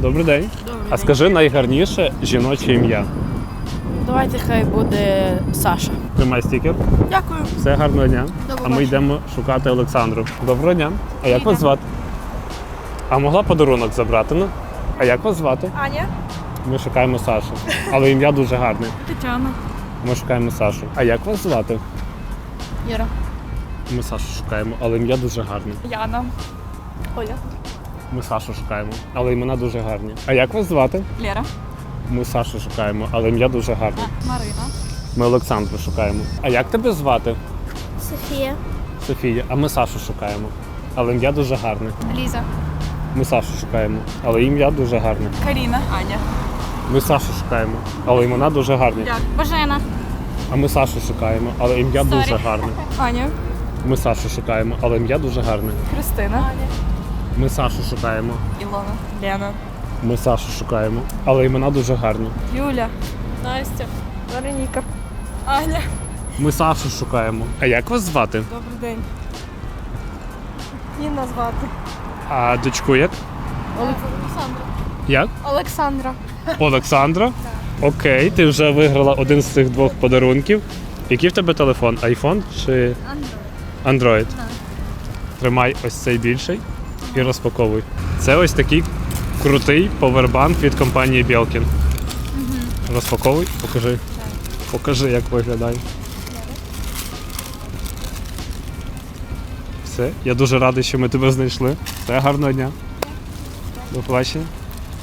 Добрий день. Добрий А скажи найгарніше жіноче ім'я. Давайте хай буде Саша. Тримай стікер. Дякую. Все гарного дня. А ми йдемо шукати Олександру. Доброго дня. А як вас звати? А могла подарунок забрати? Ну? А як вас звати? Аня. Ми шукаємо Сашу. Але ім'я дуже гарне. Тетяна. Ми шукаємо Сашу. А як вас звати? Іра. Ми Сашу шукаємо, але ім'я дуже гарне. Яна. Оля. Ми Сашу шукаємо, але імена дуже гарні. А як вас звати? Лера. Ми Сашу шукаємо, але ім'я дуже гарне. Марина. Ми Олександру шукаємо. А як тебе звати? Софія. Софія. А ми Сашу шукаємо. Але ім'я дуже гарне. Ліза. Ми Сашу шукаємо, але ім'я дуже гарне. Каріна. Аня. Ми Сашу шукаємо, але імена дуже гарні. Божена. А ми Сашу шукаємо, але ім'я Сорі. дуже гарне. Аня. Ми Сашу шукаємо, але ім'я дуже гарне. Христина. Ми Сашу шукаємо. Ілона. Лена. Ми Сашу шукаємо, але імена дуже гарні. Юля. Настя. Вероніка. Аня. Ми Сашу шукаємо. А як вас звати? Добрий день. Інна звати. А дочку як? Олександра. Як? Олександра. Олександра? Окей, ти вже виграла один з цих двох подарунків. Який в тебе телефон? Айфон чи Android? Тримай ось цей більший і розпаковуй. Це ось такий крутий повербанк від компанії Belkin. Розпаковуй, покажи. Покажи, як виглядає. Все, я дуже радий, що ми тебе знайшли. Все, гарного дня. До побачення.